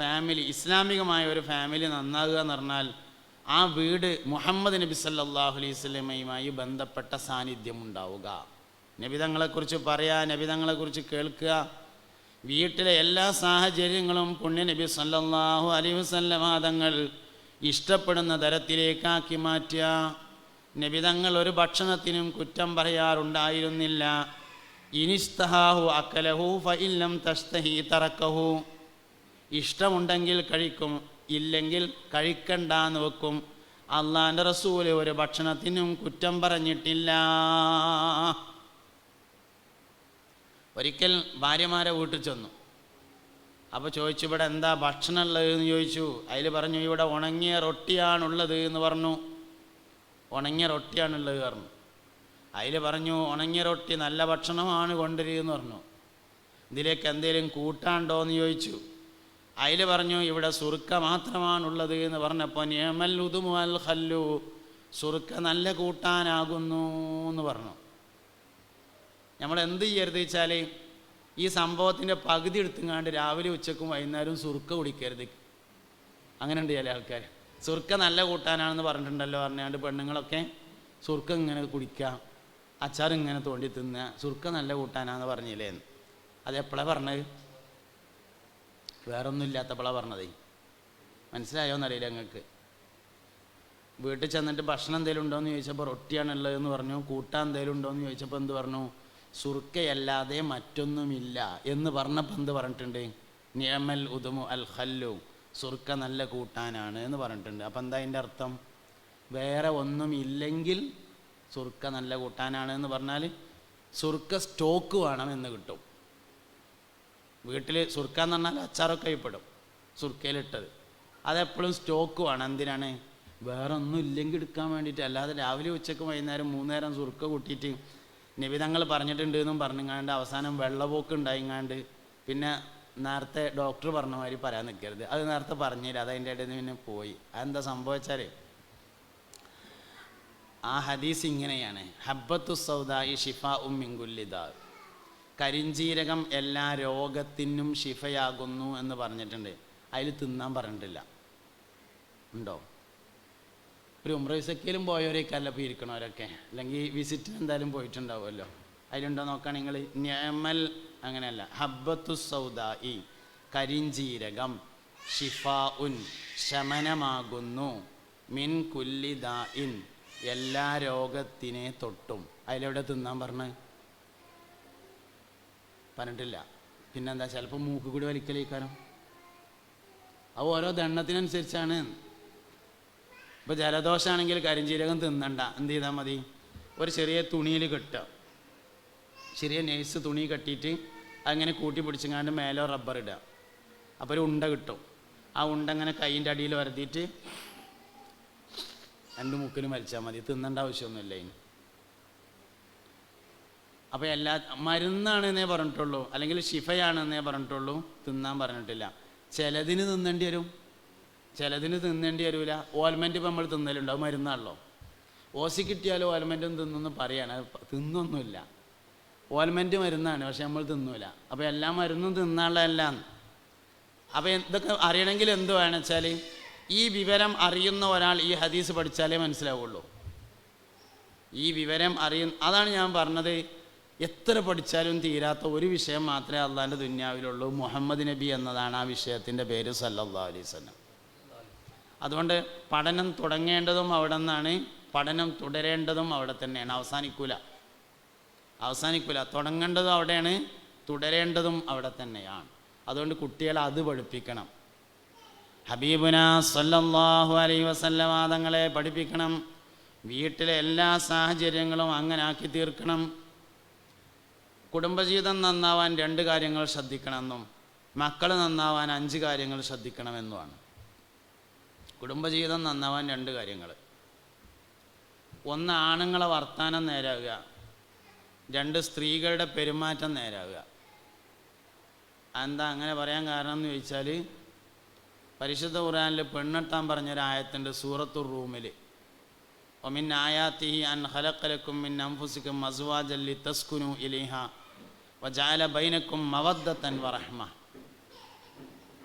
Family ഇസ്ലാമികമായ ഒരു family നന്നാകുക എന്ന് പറഞ്ഞാൽ ആ വീട് മുഹമ്മദ് നബി സല്ലാഹു അലൈഹി സ്വലമയുമായി ബന്ധപ്പെട്ട സാന്നിധ്യം ഉണ്ടാവുക നബിതങ്ങളെക്കുറിച്ച് പറയുക നബിതങ്ങളെക്കുറിച്ച് കേൾക്കുക. വീട്ടിലെ എല്ലാ സാഹചര്യങ്ങളും പുണ്യ നബി സല്ലാഹു അലൈഹി വസല്ലമ തങ്ങൾ ഇഷ്ടപ്പെടുന്ന തരത്തിലേക്കാക്കി മാറ്റുക. നബിതങ്ങൾ ഒരു ഭക്ഷണത്തിനും കുറ്റം പറയാറുണ്ടായിരുന്നില്ല. ഇനിസ്തഹാഹു അക്കലഹു ഫഇല്ലം തസ്തഹി തറക്കഹു. ഇഷ്ടമുണ്ടെങ്കിൽ കഴിക്കും ഇല്ലെങ്കിൽ കഴിക്കണ്ടെന്ന് വെക്കും. അള്ളാന്റെ റസൂൽ ഒരു ഭക്ഷണത്തിനും കുറ്റം പറഞ്ഞിട്ടില്ല. ഒരിക്കൽ ഭാര്യമാരെ വീട്ടിൽ ചെന്നു. അപ്പോൾ ചോദിച്ചു ഇവിടെ എന്താ ഭക്ഷണം ഉള്ളത് എന്ന് ചോദിച്ചു. അതിൽ പറഞ്ഞു ഇവിടെ ഉണങ്ങിയ റൊട്ടിയാണുള്ളത് എന്ന് പറഞ്ഞു. ഉണങ്ങിയ റൊട്ടിയാണുള്ളത് പറഞ്ഞു. അതിൽ പറഞ്ഞു ഉണങ്ങിയ റൊട്ടി നല്ല ഭക്ഷണമാണ് കൊണ്ടുവരിക എന്ന് പറഞ്ഞു. ഇതിലേക്ക് എന്തെങ്കിലും കൂട്ടാണ്ടോ എന്ന് ചോദിച്ചു. അതിൽ പറഞ്ഞു ഇവിടെ സുറുക്ക മാത്രമാണുള്ളത് എന്ന് പറഞ്ഞപ്പോൾ നിയമൽ ഉദുമുൽ ഹല്ലു സുറുക്ക നല്ല കൂട്ടാനാകുന്നു എന്ന് പറഞ്ഞു. നമ്മൾ എന്ത് ചെയ്യരുത് വെച്ചാൽ ഈ സംഭവത്തിന്റെ പകുതി എടുത്തുങ്ങാണ്ട് രാവിലെ ഉച്ചക്കും വൈകുന്നേരവും സുറുക്ക കുടിക്കരുത്. അങ്ങനെ ഉണ്ട് ചില ആൾക്കാർ സുറുക്ക നല്ല കൂട്ടാനാണെന്ന് പറഞ്ഞിട്ടുണ്ടല്ലോ പറഞ്ഞാണ്ട് പെണ്ണുങ്ങളൊക്കെ സുറുക്ക ഇങ്ങനെ കുടിക്കുക അച്ചാർ ഇങ്ങനെ തോണ്ടി തിന്നുക സുറുക്ക നല്ല കൂട്ടാനാന്ന് പറഞ്ഞില്ലേ അതെപ്പോഴാണ് പറഞ്ഞത്? വേറൊന്നും ഇല്ലാത്തപ്പോഴാണ് പറഞ്ഞതേ. മനസ്സിലായോ എന്നറിയില്ല ഞങ്ങൾക്ക് വീട്ടിൽ ചെന്നിട്ട് ഭക്ഷണം എന്തെങ്കിലും ഉണ്ടോ എന്ന് ചോദിച്ചപ്പോൾ റൊട്ടിയാണുള്ളതെന്ന് പറഞ്ഞു കൂട്ടാൻ എന്തെങ്കിലും ഉണ്ടോ എന്ന് ചോദിച്ചപ്പോൾ എന്ത് പറഞ്ഞു? സുറുക്കയല്ലാതെ മറ്റൊന്നുമില്ല എന്ന് പറഞ്ഞപ്പോൾ എന്ത് പറഞ്ഞിട്ടുണ്ട്? നിയമൽ ഉദുമു അൽ ഹല്ലു സുറുക്ക നല്ല കൂട്ടാനാണ് എന്ന് പറഞ്ഞിട്ടുണ്ട്. അപ്പം എന്താ അതിന്റെ അർത്ഥം? വേറെ ഒന്നും ഇല്ലെങ്കിൽ സുറുക്ക നല്ല കൂട്ടാനാണ് എന്ന് പറഞ്ഞാൽ സുറുക്ക സ്റ്റോക്ക് വേണം എന്ന് കിട്ടും. വീട്ടിൽ സുർക്ക എന്ന് പറഞ്ഞാൽ അച്ചാറൊക്കെ ഇപ്പെടും സുർക്കയിലിട്ടത് അതെപ്പോഴും സ്റ്റോക്ക് വേണം. എന്തിനാണ്? വേറെ ഒന്നും ഇല്ലെങ്കിൽ എടുക്കാൻ വേണ്ടിയിട്ട്. അല്ലാതെ രാവിലെ ഉച്ചയ്ക്ക് വൈകുന്നേരം മൂന്ന് നേരം സുർക്ക കൂട്ടിയിട്ട് നിബിതങ്ങൾ പറഞ്ഞിട്ടുണ്ട് എന്നും പറഞ്ഞുങ്ങാണ്ട് അവസാനം വെള്ളപോക്ക് ഉണ്ടായിങ്ങാണ്ട് പിന്നെ നേരത്തെ ഡോക്ടർ പറഞ്ഞ മാതിരി പറയാൻ നിൽക്കരുത്. അത് നേരത്തെ പറഞ്ഞില്ല അത് അതിന്റെ ഇടയിൽ നിന്ന് പിന്നെ പോയി. അതെന്താ സംഭവിച്ചാൽ ആ ഹദീസ് ഇങ്ങനെയാണ്. ഹബ്ബത്തു സൗദായി ഷിഫ ഉം കരിഞ്ചീരകം എല്ലാ രോഗത്തിനും ശിഫയാകുന്നു എന്ന് പറഞ്ഞിട്ടുണ്ട്. അതിൽ തിന്നാൻ പറഞ്ഞിട്ടില്ല. ഉണ്ടോ? ഒരു ഉമ്രവിസക്കയിലും പോയവരേക്കല്ല ഇപ്പോൾ ഇരിക്കണവരൊക്കെ അല്ലെങ്കിൽ വിസിറ്റിന് എന്തായാലും പോയിട്ടുണ്ടാവുമല്ലോ. അതിലുണ്ടോ നോക്കുകയാണെങ്കിൽ ഞമൽ അങ്ങനെയല്ല. ഹബ്ബത്തു ഈ കരിഞ്ചീരകം ഷിഫ ഉൻ ശമനമാകുന്നു. മിൻ കുല്ലിദ ഇൻ എല്ലാ രോഗത്തിനെ തൊട്ടും. അതിലെവിടെ തിന്നാൻ പറഞ്ഞ്? പറഞ്ഞിട്ടില്ല. പിന്നെന്താ ചിലപ്പോൾ മൂക്ക് കൂടി വലിക്കലേക്കാനോ? അത് ഓരോ ദണ്ണത്തിനനുസരിച്ചാണ് ഇപ്പോൾ ജലദോഷമാണെങ്കിൽ കരിഞ്ചീരകം തിന്നണ്ട. എന്ത് ചെയ്താൽ മതി? ഒരു ചെറിയ തുണിയിൽ കെട്ടുക. ചെറിയ നേഴ്സ് തുണി കെട്ടിയിട്ട് അങ്ങനെ കൂട്ടി പിടിച്ചങ്ങാണ്ട് മേലെ റബ്ബർ ഇടുക. അപ്പോൾ ഒരു ഉണ്ട കിട്ടും. ആ ഉണ്ട അങ്ങനെ കൈയിന്റെ അടിയിൽ വരുത്തിയിട്ട് രണ്ട് മുക്കിലും വലിച്ചാൽ മതി. തിന്നേണ്ട ആവശ്യമൊന്നുമില്ല അതിന്. അപ്പോൾ എല്ലാ മരുന്നാണെന്നേ പറഞ്ഞിട്ടുള്ളൂ അല്ലെങ്കിൽ ഷിഫയാണെന്നേ പറഞ്ഞിട്ടുള്ളൂ തിന്നാൻ പറഞ്ഞിട്ടില്ല. ചിലതിന് തിന്നേണ്ടി വരും. ചിലതിന് തിന്നേണ്ടി വരില്ല ഓൽമെന്റ് ഇപ്പം നമ്മൾ തിന്നലുണ്ട് അത് മരുന്നാണല്ലോ. ഓസി കിട്ടിയാലോ ഓൽമെന്റും തിന്നെന്ന് പറയാണ് തിന്നൊന്നുമില്ല. ഓൽമെന്റ് മരുന്നാണ് പക്ഷെ നമ്മൾ തിന്നൂല. അപ്പോൾ എല്ലാ മരുന്നും തിന്നാനുള്ളതല്ല അപ്പോൾ ഇതൊക്കെ അറിയണമെങ്കിൽ എന്ത് വേണം വെച്ചാൽ ഈ വിവരം അറിയുന്ന ഒരാൾ ഈ ഹദീസ് പഠിച്ചാലേ മനസ്സിലാവുള്ളൂ. ഈ വിവരം അറിയ അതാണ് ഞാൻ പറഞ്ഞത് എത്ര പഠിച്ചാലും തീരാത്ത ഒരു വിഷയം മാത്രമേ അള്ളാന്റെ ദുന്യാവിലുള്ളൂ. മുഹമ്മദ് നബി എന്നതാണ് ആ വിഷയത്തിന്റെ പേര് സല്ലല്ലാ അലൈഹി സ്വലം അതുകൊണ്ട് പഠനം തുടങ്ങേണ്ടതും അവിടെ നിന്നാണ് പഠനം തുടരേണ്ടതും അവിടെ തന്നെയാണ്. അവസാനിക്കൂല. അവസാനിക്കൂല. തുടങ്ങേണ്ടതും അവിടെയാണ് തുടരേണ്ടതും അവിടെ തന്നെയാണ്. അതുകൊണ്ട് കുട്ടികളെ അത് പഠിപ്പിക്കണം. ഹബീബുന സല്ലല്ലാഹു അലൈ വസല്ലവാദങ്ങളെ പഠിപ്പിക്കണം. വീട്ടിലെ എല്ലാ സാഹചര്യങ്ങളും അങ്ങനെ ആക്കി തീർക്കണം. കുടുംബജീവിതം നന്നാവാൻ രണ്ട് കാര്യങ്ങൾ ശ്രദ്ധിക്കണമെന്നും മക്കൾ നന്നാവാൻ അഞ്ച് കാര്യങ്ങൾ ശ്രദ്ധിക്കണമെന്നുമാണ്. കുടുംബജീവിതം നന്നാവാൻ രണ്ട് കാര്യങ്ങൾ ഒന്ന് ആണുങ്ങളെ വർത്താനം നേരാകുക. രണ്ട് സ്ത്രീകളുടെ പെരുമാറ്റം നേരാകുക. എന്താ അങ്ങനെ പറയാൻ കാരണം എന്ന് ചോദിച്ചാൽ പരിശുദ്ധ ഖുറാനിൽ പെണ്ണെട്ടാൻ പറഞ്ഞൊരായത്തുണ്ട് സൂറത്തുർ റൂമിൽ ഒമിൻ ആയാത്തിഹി അൻ ഹലക്കലക്കും മിൻ അംഫുസിക്കും أزواجا തസ്കുനു ഇലിഹ വജാല ബൈനക്കും മവദ്ദത്തൻ വറഹ്മ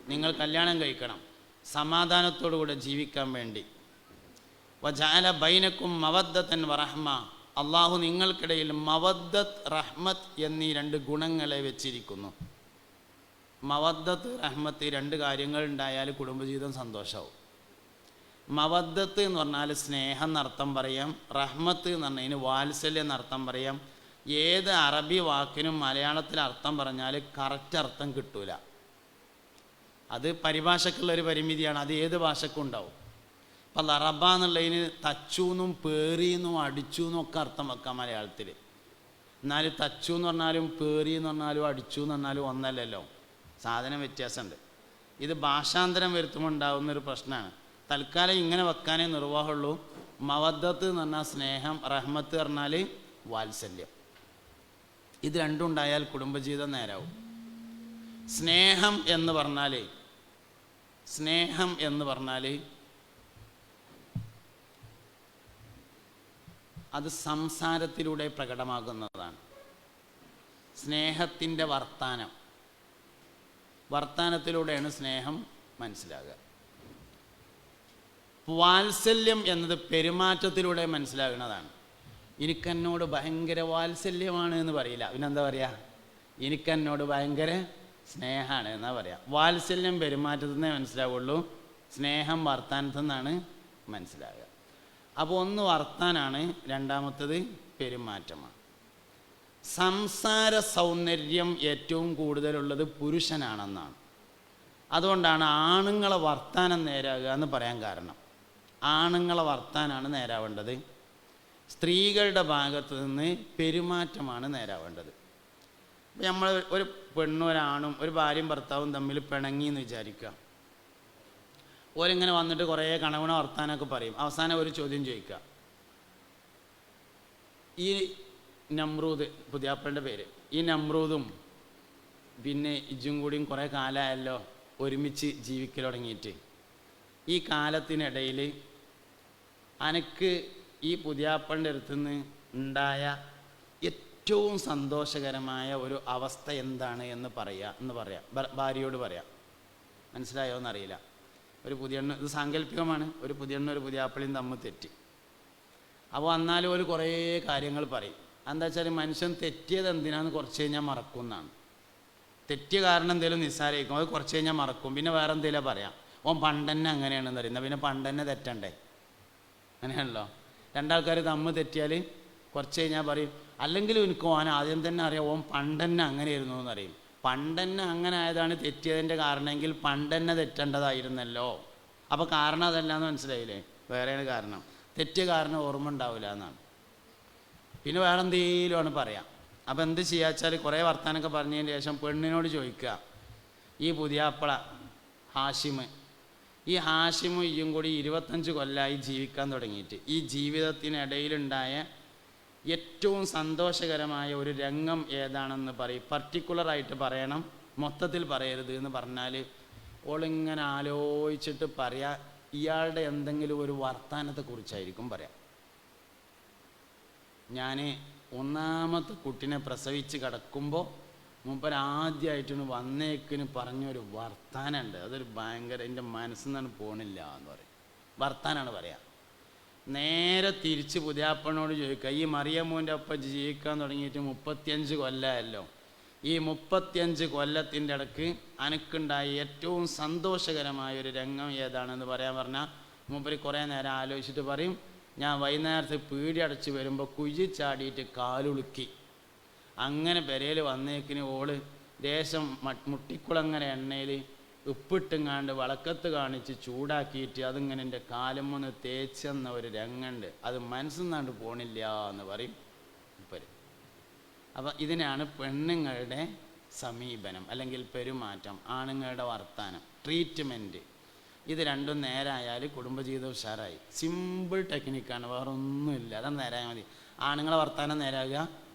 നിങ്ങൾ കല്യാണം കഴിക്കണം. സമാധാനത്തോടുകൂടെ ജീവിക്കാൻ വേണ്ടി. വജാല ബൈനക്കും മവദ്ദത്തൻ വറഹ്മ. അള്ളാഹു നിങ്ങൾക്കിടയിൽ മവദ്ദത്ത് റഹ്മത്ത് എന്നീ രണ്ട് ഗുണങ്ങളെ വെച്ചിരിക്കുന്നു. മവദ്ദത്ത് റഹ്മത്ത് രണ്ട് കാര്യങ്ങൾ ഉണ്ടായാൽ കുടുംബജീവിതം സന്തോഷമാവും മവദ്ദത്ത് എന്ന് പറഞ്ഞാൽ സ്നേഹം എന്നർത്ഥം പറയാം റഹ്മത്ത് എന്ന് പറഞ്ഞാൽ ഇതിന് വാത്സല്യം എന്നർത്ഥം പറയാം. ഏത് അറബി വാക്കിനും മലയാളത്തിൽ അർത്ഥം പറഞ്ഞാൽ കറക്റ്റ് അർത്ഥം കിട്ടൂല. അത് പരിഭാഷക്കുള്ള ഒരു പരിമിതിയാണ് അത് ഏത് ഭാഷക്കും ഉണ്ടാവും. അപ്പം ലറബ എന്നുള്ളതിന് തച്ചൂന്നും പേറിയെന്നും അടിച്ചു എന്നും ഒക്കെ അർത്ഥം വെക്കാം മലയാളത്തിൽ. എന്നാൽ തച്ചു എന്ന് പറഞ്ഞാലും പേറി എന്ന് പറഞ്ഞാലും അടിച്ചു എന്ന് പറഞ്ഞാലും ഒന്നല്ലല്ലോ. സാധനം വ്യത്യാസമുണ്ട്. ഇത് ഭാഷാന്തരം വരുത്തുമ്പോൾ ഉണ്ടാകുന്നൊരു പ്രശ്നമാണ്. തൽക്കാലം ഇങ്ങനെ വെക്കാനേ നിർവാഹമുള്ളൂ. മവദ്ദത്ത് എന്ന് പറഞ്ഞാൽ സ്നേഹം റഹ്മത്ത് പറഞ്ഞാൽ വാത്സല്യം. ഇത് രണ്ടും ഉണ്ടായാൽ കുടുംബജീവിതം നേരാവും. സ്നേഹം എന്ന് പറഞ്ഞാൽ സ്നേഹം എന്ന് പറഞ്ഞാൽ അത് സംസാരത്തിലൂടെ പ്രകടമാകുന്നതാണ്. സ്നേഹത്തിന്റെ വർത്താനം. വർത്താനത്തിലൂടെയാണ് സ്നേഹം മനസ്സിലാകുക. വാത്സല്യം എന്നത് പെരുമാറ്റത്തിലൂടെ മനസ്സിലാകുന്നതാണ്. എനിക്കെന്നോട് ഭയങ്കര വാത്സല്യമാണ് എന്ന് പറയില്ല. പിന്നെന്താ പറയുക എനിക്കെന്നോട് ഭയങ്കര സ്നേഹമാണ് എന്നാ പറയാ. വാത്സല്യം പെരുമാറ്റത്തിൽ നിന്നേ മനസ്സിലാവുള്ളൂ. സ്നേഹം വർത്താനത്തു നിന്നാണ് മനസ്സിലാകുക. അപ്പോൾ ഒന്ന് വർത്താനാണ് രണ്ടാമത്തത് പെരുമാറ്റമാണ്. സംസാര സൗന്ദര്യം ഏറ്റവും കൂടുതലുള്ളത് പുരുഷനാണെന്നാണ്. അതുകൊണ്ടാണ് ആണുങ്ങളെ വർത്താനം നേരാകുക എന്ന് പറയാൻ കാരണം. ആണുങ്ങളെ വർത്താനാണ് നേരാവേണ്ടത്. സ്ത്രീകളുടെ ഭാഗത്ത് നിന്ന് പെരുമാറ്റമാണ് നേരാവേണ്ടത്. നമ്മൾ ഒരു പെണ്ണും ഒരാണും ഒരു ഭാര്യയും ഭർത്താവും തമ്മിൽ പിണങ്ങി എന്ന് വിചാരിക്കുക. ഓരിങ്ങനെ വന്നിട്ട് കുറേ കണവണ വർത്താനൊക്കെ പറയും. അവസാനം ഒരു ചോദ്യം ചോദിക്കുക. ഈ നമ്രൂദ് പുതിയാപ്പന്റെ പേര്. ഈ നമ്രൂദും പിന്നെ ഇജും കൂടിയും കുറേ കാലമായല്ലോ ഒരുമിച്ച് ജീവിക്കൽ തുടങ്ങിയിട്ട്. ഈ കാലത്തിനിടയിൽ അനക്ക് ഈ പുതിയാപ്പന്റെ അടുത്തുനിന്ന് ഉണ്ടായ ഏറ്റവും സന്തോഷകരമായ ഒരു അവസ്ഥ എന്താണ് എന്ന് പറയുക എന്ന് പറയാം. ഭാര്യയോട് പറയാം. മനസ്സിലായോ എന്നറിയില്ല. ഒരു പുതിയ ഇത് സാങ്കല്പികമാണ്. ഒരു പുതിയ ഒരു പുതിയാപ്പിളിയും തമ്മിൽ തെറ്റി. അപ്പോൾ എന്നാലും ഒരു കുറേ കാര്യങ്ങൾ പറയും. എന്താ വെച്ചാൽ മനുഷ്യൻ തെറ്റിയത് എന്തിനാന്ന് കുറച്ച് കഴിഞ്ഞാൽ മറക്കും എന്നാണ്. തെറ്റിയ കാരണം എന്തെങ്കിലും നിസ്സാരമായിരിക്കും. അത് കുറച്ച് കഴിഞ്ഞാൽ മറക്കും. പിന്നെ വേറെ എന്തെങ്കിലും പറയാം. ഓൻ പണ്ടന്നെ അങ്ങനെയാണെന്ന് അറിയുന്നത് പിന്നെ പണ്ടന്നെ തെറ്റണ്ടേ? അങ്ങനെയാണല്ലോ. രണ്ടാൾക്കാർ തമ്മ് തെറ്റിയാൽ കുറച്ച് കഴിഞ്ഞാൽ പറയും അല്ലെങ്കിൽ എനിക്ക് ഓൻ ആദ്യം തന്നെ അറിയാം ഓൻ പണ്ടന്നെ അങ്ങനെയായിരുന്നു എന്ന് അറിയും പണ്ടന്നെ അങ്ങനെ ആയതാണ് തെറ്റിയതിന്റെ കാരണമെങ്കിൽ പണ്ടന്നെ തെറ്റേണ്ടതായിരുന്നല്ലോ. അപ്പോൾ കാരണം അതല്ല എന്ന് മനസ്സിലായില്ലേ? വേറെയാണ് കാരണം. തെറ്റിയ കാരണം ഓർമ്മ ഉണ്ടാവില്ല എന്നാണ്. പിന്നെ വേറെ എന്തെങ്കിലും ആണ് പറയാം. അപ്പോൾ എന്ത് ചെയ്യാച്ചാൽ കുറേ വർത്തമാനമൊക്കെ പറഞ്ഞതിന് ശേഷം പെണ്ണിനോട് ചോദിക്കുക ഈ പുതിയാപ്പള ഹാഷിമ് ഈ ഹാഷിമും ഇയും കൂടി ഇരുപത്തഞ്ച് കൊല്ലമായി ജീവിക്കാൻ തുടങ്ങിയിട്ട്. ഈ ജീവിതത്തിനിടയിലുണ്ടായ ഏറ്റവും സന്തോഷകരമായ ഒരു രംഗം ഏതാണെന്ന് പറയും. പർട്ടിക്കുലറായിട്ട് പറയണം. മൊത്തത്തിൽ പറയരുത് എന്ന് പറഞ്ഞാൽ ഓളിങ്ങനെ ആലോചിച്ചിട്ട് പറയാ ഇയാളുടെ എന്തെങ്കിലും ഒരു വർത്തമാനത്തെക്കുറിച്ചായിരിക്കും പറയാം. ഞാൻ ഒന്നാമത്തെ കുട്ടിനെ പ്രസവിച്ച് കിടക്കുമ്പോൾ മൂപ്പർ ആദ്യമായിട്ടാണ് വന്നേക്കിന് പറഞ്ഞൊരു വർത്താനുണ്ട്. അതൊരു ഭയങ്കര എന്റെ മനസ്സിൽ നിന്നാണ് പോണില്ല എന്ന് പറയും. വർത്താനാണ് പറയാം. നേരെ തിരിച്ച് പുതിയാപ്പനോട് ചോദിക്കുക ഈ മറിയമ്മൂന്റെ ഒപ്പം ജീവിക്കാൻ തുടങ്ങിയിട്ട് മുപ്പത്തിയഞ്ച് കൊല്ലമല്ലോ ഈ മുപ്പത്തിയഞ്ച് കൊല്ലത്തിന്റെ ഇടയ്ക്ക് അനക്കുണ്ടായ ഏറ്റവും സന്തോഷകരമായ ഒരു രംഗം ഏതാണെന്ന് പറയാൻ പറഞ്ഞാൽ മൂപ്പര് കുറേ നേരം ആലോചിച്ചിട്ട് പറയും ഞാൻ വൈകുന്നേരത്ത് പീടി അടച്ച് വരുമ്പോൾ കുഴി ചാടിയിട്ട് കാലുളുക്കി. അങ്ങനെ പെരയിൽ വന്നേക്കിന് ഓൾ ദേശം മുട്ടിക്കുളങ്ങര എണ്ണയിൽ ഉപ്പിട്ടുങ്ങാണ്ട് വളക്കത്ത് കാണിച്ച് ചൂടാക്കിയിട്ട് അതിങ്ങനെ എന്റെ കാലം ഒന്ന് തേച്ചെന്ന ഒരു രംഗുണ്ട്. അത് മനസ്സിന്നാണ്ട് പോണില്ല എന്ന് പറയും ഇപ്പം അപ്പം ഇതിനാണ് പെണ്ണുങ്ങളുടെ സമീപനം അല്ലെങ്കിൽ പെരുമാറ്റം ആണുങ്ങളുടെ വർത്താനം ട്രീറ്റ്മെന്റ്. ഇത് രണ്ടും നേരായാൽ കുടുംബജീവിതം ഉഷാറായി. സിമ്പിൾ ടെക്നിക്കാണ് വേറെ ഒന്നുമില്ല അതാണ് നേരായാൽ മതി. ആണുങ്ങളെ വർത്താനം നേരാകുക